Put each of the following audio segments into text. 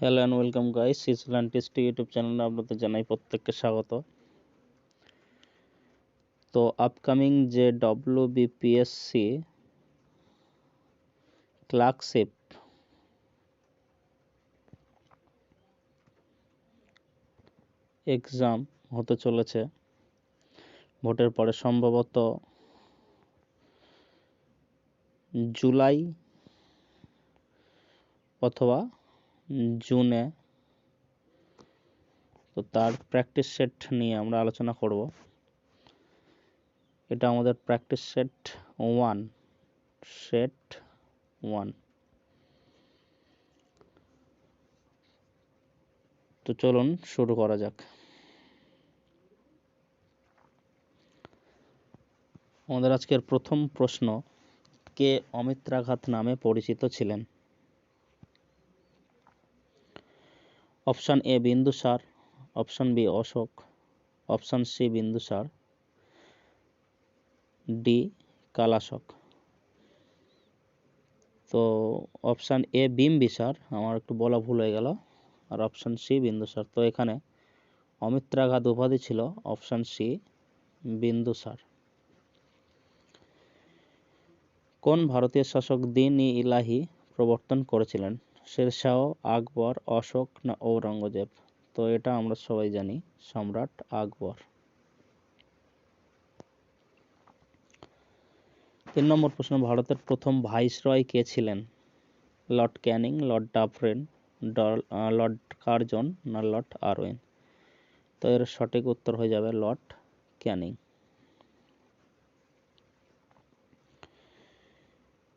Hello and welcome guys সিসল্যান্টিস্ট YouTube চ্যানেলে আপনাদের জানাই প্রত্যেককে স্বাগত। তো আপকামিং যে ডব্লিউ বিপিএসসি ক্লার্কশিপ এক্সাম হতে চলেছে। ভোটের পরে সম্ভবত জুলাই অথবা জুনে। তো তার প্র্যাকটিস সেট নিয়ে আমরা আলোচনা করব। এটা আমাদের practice set one set one তো চলুন শুরু করা যাক। আমাদের আজকের প্রথম প্রশ্ন, কে অমিত্রাঘাত নামে পরিচিত ছিলেন? Option A Bindusara option B Ashoka, option C Bindusara D Kalashoka. তো অপশান এ বিম্বিসার আমার একটু বলা ভুল হয়ে গেল, আর অপশান সি বিন্দুসার তো এখানে অমিত্রাঘাত উপাধি ছিল, অপশান সি বিন্দুসার কোন ভারতীয় শাসক দিন ই ইলাহি প্রবর্তন করেছিলেন? শেরশাহ, আকবর, অশোক না ঔরঙ্গজেব? তো এটা আমরা সবাই জানি, সম্রাট আকবর। তিন নম্বর প্রশ্ন, ভারতের প্রথম ভাইসরয় কে ছিলেন? Lord Canning, lord Dufferin lord Curzon না লর্ড আরওয়েন? তো এর সঠিক উত্তর হয়ে যাবে লর্ড ক্যানিং।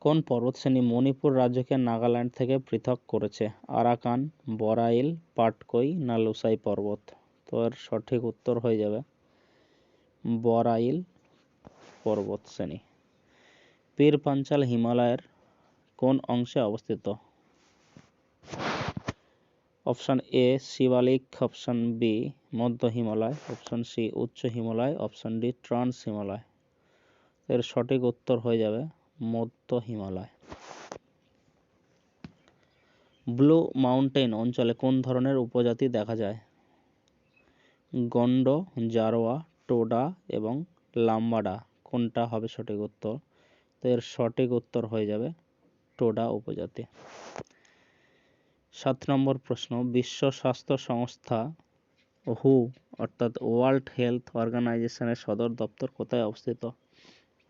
কোন পর্বতশ্রেণী মণিপুর রাজ্যকে নাগাল্যান্ড থেকে পৃথক করেছে? আরাকান, বরাইল, পাটকই, না লুসাই পর্বত? তো এর সঠিক উত্তর হয়ে যাবে বরাইল পর্বতশ্রেণী। পীর পাঞ্চাল হিমালয়ের কোন অংশে অবস্থিত? Option A, Shivalik, option B, মধ্য হিমালয়, অপশান সি, উচ্চ Himalaya, option D, trans Himalaya. এর সঠিক উত্তর হয়ে যাবে মধ্য হিমালয়। ব্লু মাউন্টেন অঞ্চলে কোন ধরনের উপজাতি দেখা যায়? গন্ড, জারোয়া, টোডা এবং লাম্বাডা। কোনটা হবে সঠিক উত্তর? তো এর সঠিক উত্তর হয়ে যাবে টোডা উপজাতি। সাত নম্বর প্রশ্ন, বিশ্ব স্বাস্থ্য সংস্থা হু অর্থাৎ ওয়ার্ল্ড হেলথ অর্গানাইজেশনের সদর দপ্তর কোথায় অবস্থিত?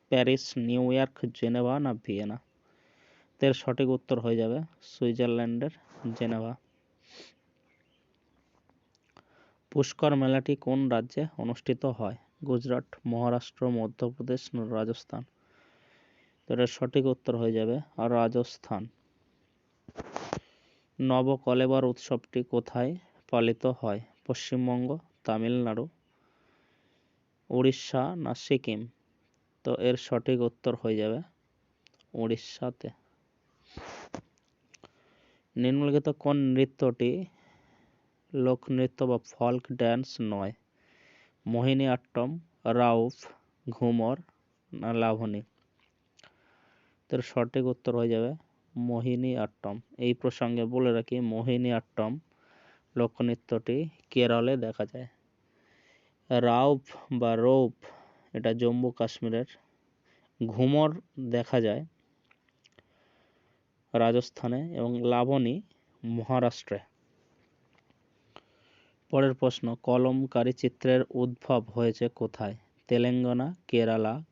প্যারিস, নিউ ইয়র্ক, জেনেভা না ভিয়েনা? এর সঠিক উত্তর হয়ে যাবে সুইজারল্যান্ডের জেনেভা। পুষ্কর মেলাটি কোন রাজ্যে অনুষ্ঠিত হয়? গুজরাট, মহারাষ্ট্র, মধ্যপ্রদেশ রাজস্থান? এটার সঠিক উত্তর হয়ে যাবে আর রাজস্থান। নবকলেবর উৎসবটি কোথায় পালিত হয়? পশ্চিমবঙ্গ, তামিলনাড়ু, উড়িষ্যা না সিকিম? তো এর সঠিক উত্তর হয়ে যাবে উড়িষ্যাতে। নিম্নলিখিত কোন নৃত্যটি লোকনৃত্য বা ফল্ক ড্যান্স নয়? মোহিনী আট্টম রাউফ, ঘুমর না লাভনী তার সঠিক উত্তর হয়ে যাবে মোহিনী আট্টম এই প্রসঙ্গে বলে রাখি মোহিনী আট্টম লোকনৃত্যটি কেরলে দেখা যায়। রাউফ বা রৌফ এটা জম্মু কাশ্মীরের ঘুমর দেখা যায় রাজস্থানে এবং লাবণী মহারাষ্ট্রে। পরের প্রশ্ন, কলমকারী চিত্রের উদ্ভব হয়েছে কোথায়? তেলেঙ্গানা, কেরালা,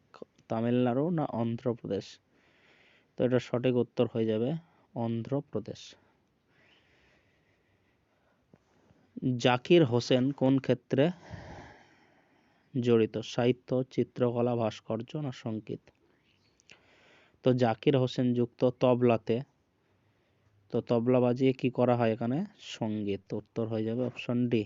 তামিলনাড়ু না অন্ধ্রপ্রদেশ? তো এটা সঠিক উত্তর হয়ে যাবে অন্ধ্রপ্রদেশ। জাকির হোসেন কোন ক্ষেত্রে জড়িত, সাহিত্য, চিত্রকলা, ভাস্কর্য না সংগীত। তো জাকির হোসেন যুক্ত তবলাতে, তো তবলা বাজিয়ে কি করা হয় এখানে? সংগীত, উত্তর হয়ে যাবে অপশন ডি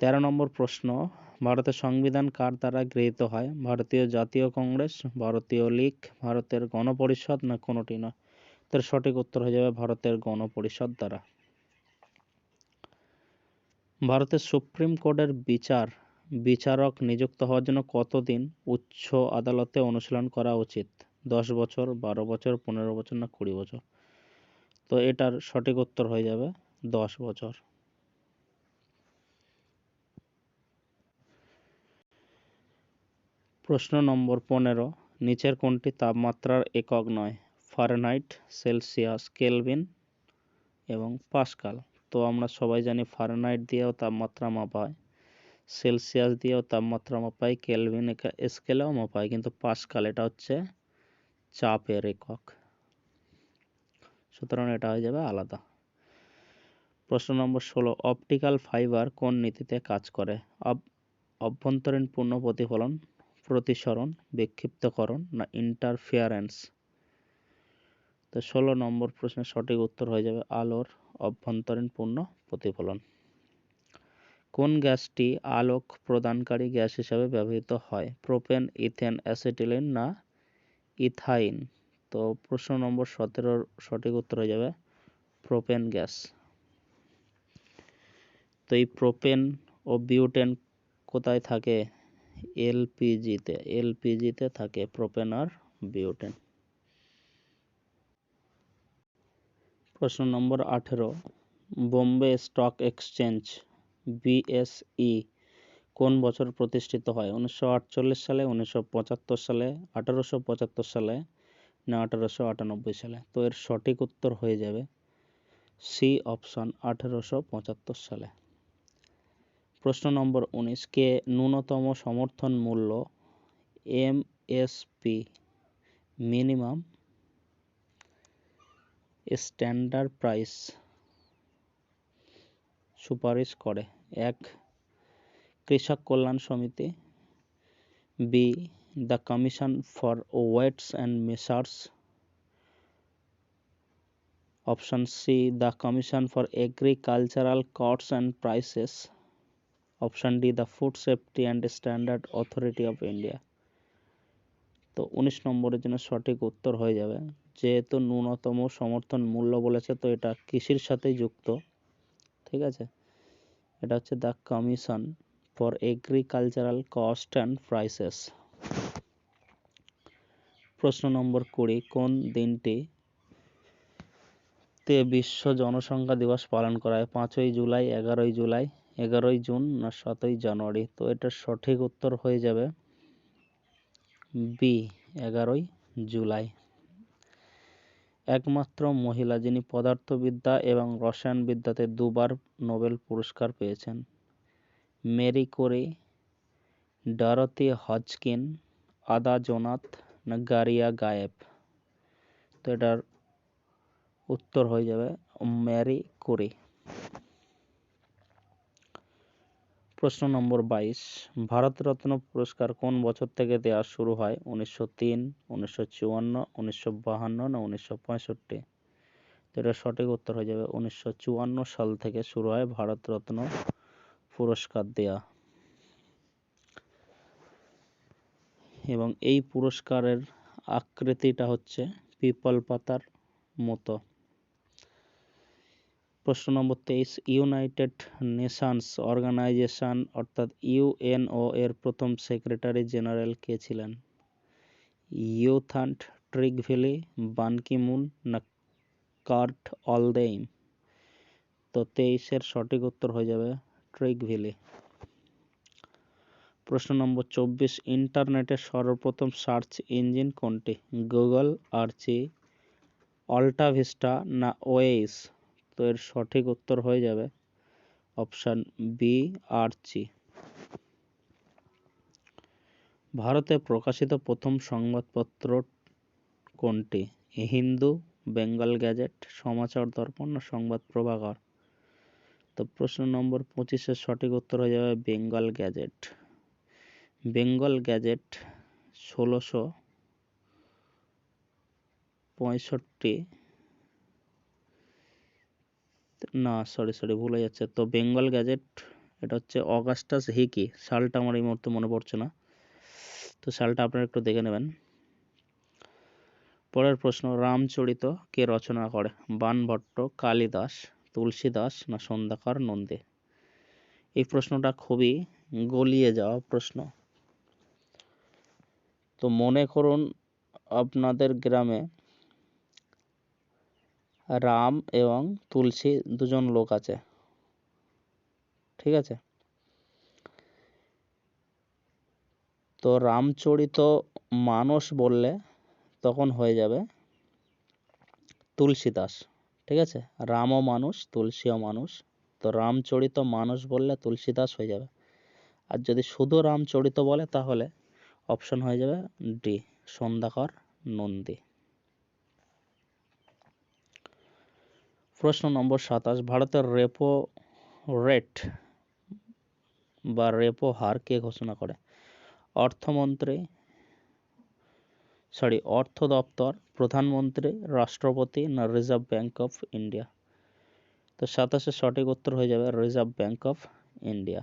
তেরো নম্বর প্রশ্ন, ভারতের সংবিধান কার দ্বারা গৃহীত হয়? ভারতীয় জাতীয় কংগ্রেস, ভারতীয় লীগ, ভারতের গণপরিষদ না কোনোটি নয়? তার সঠিক উত্তর হয়ে যাবে ভারতের গণপরিষদ দ্বারা। ভারতের সুপ্রিম কোর্টের বিচার, বিচারক নিযুক্ত হওয়ার জন্য কতদিন উচ্চ আদালতে অনুশীলন করা উচিত? দশ বছর, বারো বছর, পনেরো বছর না কুড়ি বছর? তো এটার সঠিক উত্তর হয়ে যাবে দশ বছর। প্রশ্ন নম্বর পনেরো, নিচের কোনটি তাপমাত্রার একক নয়? ফারেনহাইট, সেলসিয়াস, কেলভিন এবং পাস্কাল। তো আমরা সবাই জানি ফারেনহাইট দিয়েও তাপমাত্রা মাপা হয় সেলসিয়াস দিয়েও তাপমাত্রা মাপা হয় কেলভিন স্কেলেও মাপা হয় কিন্তু পাস্কাল এটা হচ্ছে চাপের একক। সুতরাং এটা হয়ে যাবে আলাদা। প্রশ্ন নম্বর ষোলো অপটিক্যাল ফাইবার কোন নীতিতে কাজ করে? অভ্যন্তরীণ পূর্ণ প্রতিফলন, প্রতিসরণ, বিক্ষিপ্তকরণ না ইন্টারফিয়ারেন্স তো ষোলো নম্বর প্রশ্নের সঠিক উত্তর হয়ে যাবে আলোর অভ্যন্তরীণ পূর্ণ প্রতিফলন। কোন গ্যাসটি আলোক প্রদানকারী গ্যাস হিসাবে ব্যবহৃত হয়? প্রোপেন, ইথেন, অ্যাসিটিলিন না ইথাইন? তো প্রশ্ন নম্বর সতেরোর সঠিক উত্তর হয়ে যাবে প্রোপেন গ্যাস। তো এই প্রোপেন ও বিউটেন কোথায় থাকে? এলপিজিতে এলপিজিতে থাকে প্রোপেন আর বিউটেন। প্রশ্ন নম্বর আঠেরো। বোম্বে স্টক এক্সচেঞ্জ, বিএসই, কোন বছর প্রতিষ্ঠিত হয়? উনিশশো আটচল্লিশ সালে, উনিশশো পঁচাত্তর সালে, আঠারোশো পঁচাত্তর সালে না আঠারোশো আটানব্বই সালে? তো এর সঠিক উত্তর হয়ে যাবে সি অপশন আঠেরোশো পঁচাত্তর সালে। প্রশ্ন নম্বর উনিশ, কে ন্যূনতম সমর্থন মূল্য এমএসপি মিনিমাম স্ট্যান্ডার্ড প্রাইস সুপারিশ করে। এক, কৃষক কল্যাণ সমিতি। B, the commission for weights and measures. Option C, the commission for agricultural costs and prices. Option D, the food safety and standard authority of India. তো উনিশ নম্বরের জন্য সঠিক উত্তর হয়ে যাবে। যেহেতু ন্যূনতম সমর্থন মূল্য বলেছে, তো এটা কৃষির সাথেই যুক্ত। ঠিক আছে? এটা হচ্ছে the commission for agricultural cost and prices প্রশ্ন নম্বর কুড়ি, কোন দিনটি তে বিশ্ব জনসংখ্যা দিবস পালন করা হয়? পাঁচই জুলাই, এগারোই জুলাই, এগারোই জুন না সাতই জানুয়ারি? তো এটার সঠিক উত্তর হয়ে যাবে বি, এগারোই জুলাই। একমাত্র মহিলা যিনি পদার্থবিদ্যা এবং রসায়নবিদ্যাতে দুবার নোবেল পুরস্কার পেয়েছেন। মেরি কোরি, ডরোথি হজকিন, আদা জোনাথ, গারিয়া গায়েব। তো এটার উত্তর হয়ে যাবে ম্যারি কোরি। প্রশ্ন নম্বর বাইশ। ভারতরত্ন পুরস্কার কোন বছর থেকে দেওয়া শুরু হয়? উনিশশো তিন, উনিশশো চুয়ান্ন, উনিশশো বাহান্ন না উনিশশো পঁয়ষট্টি? এটা সঠিক উত্তর হয়ে যাবে। উনিশশো চুয়ান্ন সাল থেকে শুরু হয় ভারতরত্ন পুরস্কার দেয়া। এবং এই পুরস্কারের আকৃতিটা হচ্ছে পিপল পাতার মতো। প্রশ্ন নম্বর তেইশ ইউনাইটেড নেশনস অর্গানাইজেশন অর্থাৎ ইউএনও এর প্রথম সেক্রেটারি জেনারেল কে ছিলেন? ইউথান্ট ট্রিগভিলি বানকিমুন না কার্ট অলদেইম তো তেইশের সঠিক উত্তর হয়ে যাবে ট্রিগভিলি প্রশ্ন নম্বর চব্বিশ, ইন্টারনেটের সর্বপ্রথম সার্চ ইঞ্জিন কোনটি? গুগল আর্চি অল্টাভিস্টা না ওয়েস এর সঠিক উত্তর হয়ে যাবে অপশান বি আর আর্চি ভারতে প্রকাশিত প্রথম সংবাদপত্র কোনটি? হিন্দু, বেঙ্গল গ্যাজেট, সমাচার দর্পণ সংবাদ প্রভাকর? তো প্রশ্ন নম্বর পঁচিশের সঠিক উত্তর হয়ে যাবে বেঙ্গল গ্যাজেট। বেঙ্গল গ্যাজেট ষোলোশো পঁয়ষট্টি না সরি সরি ভুলে যাচ্ছে। তো বেঙ্গল গ্যাজেট এটা হচ্ছে অগাস্টাস হিকি সালটা আমার এই মুহূর্তে মনে পড়ছে না। তো সালটা আপনারা একটু দেখে নেবেন। পরের প্রশ্ন, রামচরিত কে রচনা করে? বানভট্ট কালিদাস তুলসীদাস না সন্ধ্যাকর নন্দী? এই প্রশ্নটা খুবই গলিয়ে যাওয়া প্রশ্ন। তো মনে করুন, আপনাদের গ্রামে রাম এবং তুলসী দুজন লোক আছে। ঠিক আছে? তো রামচরিত মানস বললে তখন হয়ে যাবে তুলসীদাস। ঠিক আছে? রামও মানুষ, তুলসীও মানুষ। তো রামচরিত মানস বললে তুলসীদাস হয়ে যাবে। আর যদি শুধু রামচরিত বলে তাহলে অপশন হয়ে যাবে ডি, সন্ধ্যাকর নন্দী। প্রশ্ন নম্বর সাতাশ, ভারতের রেপো রেট বা রেপো হার কে ঘোষণা করে? অর্থমন্ত্রী সরি অর্থ দপ্তর, প্রধানমন্ত্রী, রাষ্ট্রপতি না রিজার্ভ ব্যাঙ্ক অফ ইন্ডিয়া তো সাতাশের সঠিক উত্তর হয়ে যাবে রিজার্ভ ব্যাঙ্ক অফ ইন্ডিয়া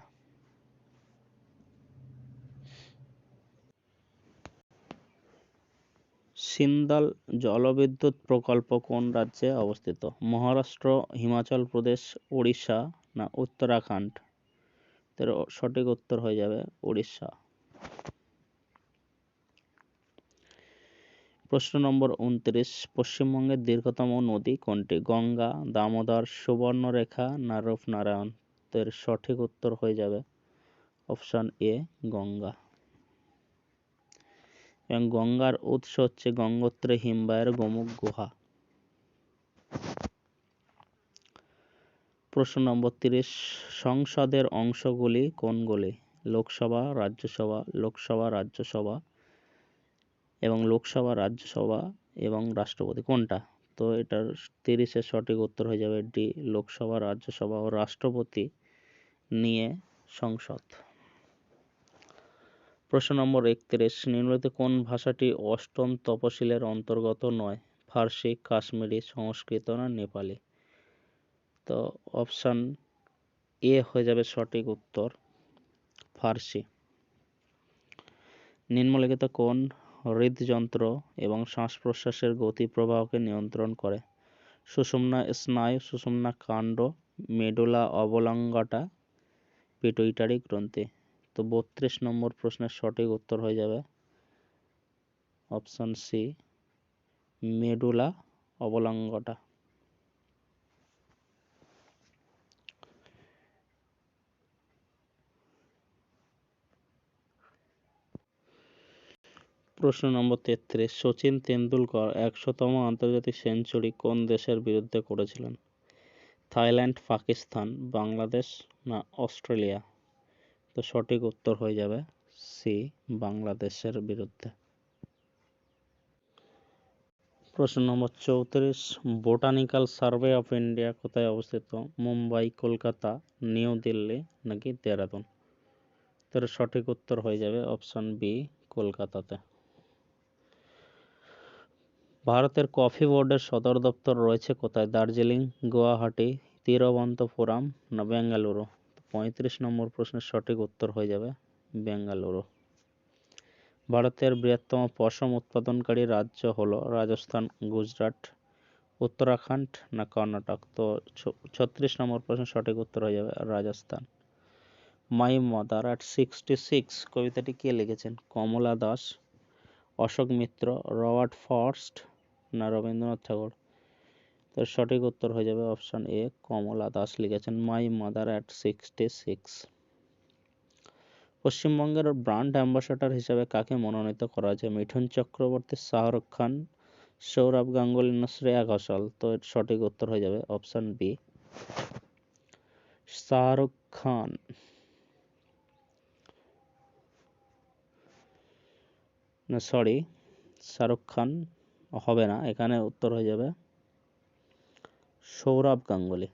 সিন্দাল জলবিদ্যুৎ প্রকল্প কোন রাজ্যে অবস্থিত? মহারাষ্ট্র, হিমাচল প্রদেশ উড়িষ্যা না উত্তরাখণ্ড? এর সঠিক উত্তর হয়ে যাবে উড়িষ্যা প্রশ্ন নম্বর উনত্রিশ, পশ্চিমবঙ্গের দীর্ঘতম নদী কোনটি? গঙ্গা, দামোদর, সুবর্ণরেখা না রূপনারায়ণ? এর সঠিক উত্তর হয়ে যাবে অপশান এ, গঙ্গা। এবং গঙ্গার উৎস হচ্ছে গঙ্গোত্রী হিমবাহের গোমুখ গুহা। প্রশ্ন নম্বর তিরিশ, সংসদের অংশগুলি কোনগুলি? লোকসভা, রাজ্যসভা লোকসভা, রাজ্যসভা এবং লোকসভা, রাজ্যসভা এবং রাষ্ট্রপতি কোনটা? তো এটার তিরিশের সঠিক উত্তর হয়ে যাবে ডি, লোকসভা, রাজ্যসভা ও রাষ্ট্রপতি নিয়ে সংসদ। প্রশ্ন নম্বর একত্রিশ, নিম্নলিখিত কোন ভাষাটি অষ্টম তপশিলের অন্তর্গত নয়? ফার্সি, কাশ্মীরি, সংস্কৃত না নেপালি? তো অপশান এ হয়ে যাবে সঠিক উত্তর, ফার্সি। নিম্নলিখিত কোন হৃদযন্ত্র এবং শ্বাস প্রশ্বাসের গতি প্রবাহকে নিয়ন্ত্রণ করে? সুষুম্না স্নায়ু, সুষুম্না কাণ্ড, মেডুলা অবলঙ্গটা পিটুইটারি গ্রন্থি। তো বত্রিশ নম্বর প্রশ্নের সঠিক উত্তর হয়ে যাবে। Option C medulla oblongata. প্রশ্ন নম্বর তেত্রিশ, সচিন তেন্ডুলকর একশোতম আন্তর্জাতিক সেঞ্চুরি কোন দেশের বিরুদ্ধে করেছিলেন? থাইল্যান্ড, পাকিস্তান, বাংলাদেশ না অস্ট্রেলিয়া? তো সঠিক উত্তর হয়ে যাবে সি, বাংলাদেশের বিরুদ্ধে। প্রশ্ন নম্বর চৌত্রিশ, বোটানিক্যাল সার্ভে অফ ইন্ডিয়া কোথায় অবস্থিত? মুম্বাই, কলকাতা, নিউ দিল্লি নাকি দেরাদুন? তার সঠিক উত্তর হয়ে যাবে অপশান বি, কলকাতাতে। ভারতের কফি বোর্ডের সদর দপ্তর রয়েছে কোথায়? দার্জিলিং, গুয়াহাটি, তিরুবনন্তপুরম না বেঙ্গালুরু? পঁয়ত্রিশ নম্বর প্রশ্নের সঠিক উত্তর হয়ে যাবে বেঙ্গালুরু ভারতের বৃহত্তম পশম উৎপাদনকারী রাজ্য হলো রাজস্থান, গুজরাট, উত্তরাখণ্ড না কর্ণাটক? তো ছত্রিশ নম্বর প্রশ্নের সঠিক উত্তর হয়ে যাবে Rajasthan. My mother at sixty six কবিতাটি কে লিখেছেন? কমলা দাস, অশোক মিত্র, রবার্ট ফর্স্ট না রবীন্দ্রনাথ ঠাকুর? তার সঠিক উত্তর হয়ে যাবে অপশান এ কমলা দাস লিখেছেন my mother at sixty six পশ্চিমবঙ্গের ব্র্যান্ড অ্যাম্বাসাডার হিসেবে কাকে মনোনীত করা হয়েছে মিঠুন চক্রবর্তী, শাহরুখ খান, সৌরভ গাঙ্গুলি, না শ্রেয়া ঘোষাল? তো এর সঠিক উত্তর হয়ে যাবে অপশান বি শাহরুখ খান। না সরি শাহরুখ খান হবে না। এখানে উত্তর হয়ে যাবে সৌরভ গাঙ্গুলি।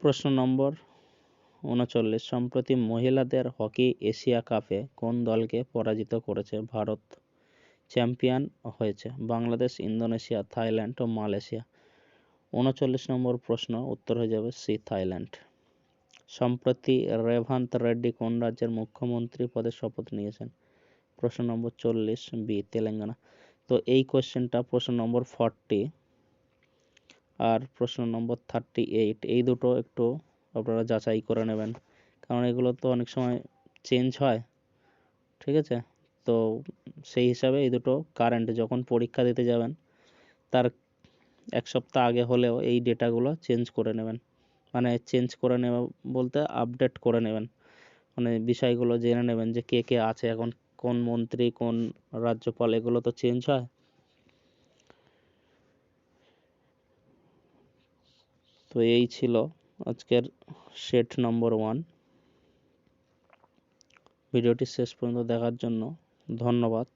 প্রশ্ন নম্বর উনচল্লিশ, সম্প্রতি মহিলাদের হকি এশিয়া কাপে কোন দলকে পরাজিত করেছে ভারত? চ্যাম্পিয়ন হয়েছে বাংলাদেশ, ইন্দোনেশিয়া, থাইল্যান্ড ও মালয়েশিয়া। উনচল্লিশ নম্বর প্রশ্ন, উত্তর হয়ে যাবে সি, থাইল্যান্ড। সম্প্রতি রেভান্ত রেড্ডি কোন রাজ্যের মুখ্যমন্ত্রী পদে শপথ নিয়েছেন? প্রশ্ন নম্বর চল্লিশ বি, তেলেঙ্গানা। তো এই কোয়েশ্চেনটা প্রশ্ন নম্বর ফর্টি আর প্রশ্ন নম্বর থার্টি এইট। এই দুটো একটু আপনারা যাচাই করে নেবেন, কারণ এগুলো তো অনেক সময় চেঞ্জ হয়, ঠিক আছে? তো সেই হিসাবে এই দুটো কারেন্ট যখন পরীক্ষা দিতে যাবেন, তার এক সপ্তাহ আগে হলেও এই ডেটাগুলো চেঞ্জ করে নেবেন। মানে চেঞ্জ করে নেওয়া বলতে আপডেট করে নেবেন। মানে বিষয়গুলো জেনে নেবেন যে কে কে আছে এখন কোন মন্ত্রী, কোন রাজ্যপাল, এগুলো তো চেঞ্জ হয়। তো এই ছিল আজকের সেট নম্বর ওয়ান ভিডিওটি শেষ পর্যন্ত দেখার জন্য ধন্যবাদ।